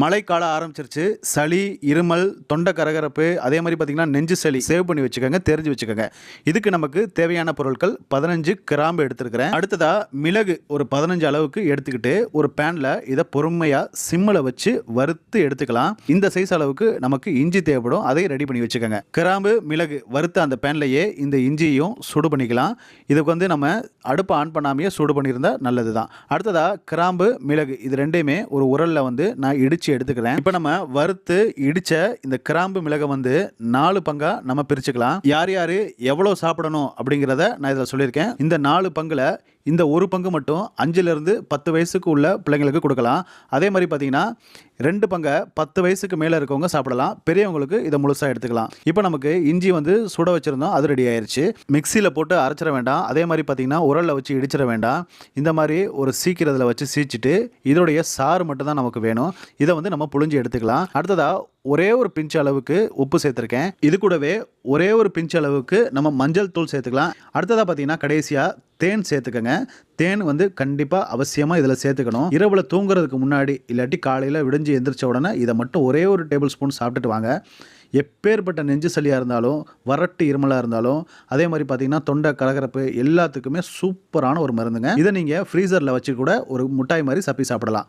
மழைக்காலம் ஆரம்பிச்சிருச்சு. சளி இருமல் தொண்டை கரகரப்பு அதே மாதிரி பார்த்தீங்கன்னா நெஞ்சு சளி சேவ் பண்ணி வச்சுக்கோங்க தெரிஞ்சு வச்சுக்கோங்க. இதுக்கு நமக்கு தேவையான பொருட்கள் பதினஞ்சு கிராம்பு எடுத்துருக்கிறேன். அடுத்ததாக மிளகு ஒரு பதினஞ்சு அளவுக்கு எடுத்துக்கிட்டு ஒரு பேனில் இதை பொறுமையாக சிம்மில் வச்சு வறுத்து எடுத்துக்கலாம். இந்த சைஸ் அளவுக்கு நமக்கு இஞ்சி தேவைப்படும் அதை ரெடி பண்ணி வச்சுக்கோங்க. கிராம்பு மிளகு வறுத்த அந்த பேன்லையே இந்த இஞ்சியும் சூடு பண்ணிக்கலாம். இதுக்கு வந்து நம்ம அடுப்பை ஆன் பண்ணாமையே சூடு பண்ணியிருந்தால் நல்லது தான் அடுத்ததாக கிராம்பு மிளகு இது ரெண்டையுமே ஒரு உரலில் வந்து நான் இடித்து எடுத்துக்கிறேன். இப்போ நம்ம வறுத்து இடித்த இந்த கிராம்பு மிளகை வந்து நாலு பங்காக நம்ம பிரிச்சுக்கலாம். யார் யார் எவ்வளோ சாப்பிடணும் அப்படிங்கிறத நான் இதில் சொல்லியிருக்கேன். இந்த நாலு பங்கில் இந்த ஒரு பங்கு மட்டும் அஞ்சுலேருந்து பத்து வயசுக்கு உள்ள பிள்ளைங்களுக்கு கொடுக்கலாம். அதே மாதிரி பார்த்தீங்கன்னா ரெண்டு பங்கை பத்து வயசுக்கு மேலே இருக்கவங்க சாப்பிடலாம். பெரியவங்களுக்கு இதை முழுசாக எடுத்துக்கலாம். இப்போ நமக்கு இஞ்சி வந்து சுட வச்சுருந்தோம் அது ரெடி ஆயிடுச்சு மிக்சியில் போட்டு அரைச்சிட வேண்டாம். அதே மாதிரி பார்த்தீங்கன்னா உரலில் வச்சு இடிச்சிட வேண்டாம். இந்த மாதிரி ஒரு சீக்கிரத்தில் வச்சு சீச்சிட்டு இதோடைய சாறு மட்டும் தான் நமக்கு வேணும். இதை வந்து நம்ம புழிஞ்சு எடுத்துக்கலாம். அடுத்ததாக ஒரே ஒரு பிஞ்ச் அளவுக்கு உப்பு சேர்த்துருக்கேன். இது கூடவே ஒரே ஒரு பிஞ்ச் அளவுக்கு நம்ம மஞ்சள் தூள் சேர்த்துக்கலாம். அடுத்ததாக பார்த்தீங்கன்னா கடைசியாக தேன் சேர்த்துக்கங்க. தேன் வந்து கண்டிப்பாக அவசியமாக இதில் சேர்த்துக்கணும். இரவில் தூங்குறதுக்கு முன்னாடி இல்லாட்டி காலையில் விடிஞ்சு எந்திரிச்ச உடனே இதை மட்டும் ஒரே ஒரு டேபிள் ஸ்பூன் சாப்பிட்டுட்டு வாங்க. எப்பேற்பட்ட நெஞ்சு சளியாக இருந்தாலும் வறட்டு இருமலாக இருந்தாலும் அதே மாதிரி பார்த்தீங்கன்னா தொண்டை கலகரப்பு எல்லாத்துக்குமே சூப்பரான ஒரு மருந்துங்க. இதை நீங்கள் ஃப்ரீசரில் வச்சு கூட ஒரு முட்டாய் மாதிரி சப்பி சாப்பிடலாம்.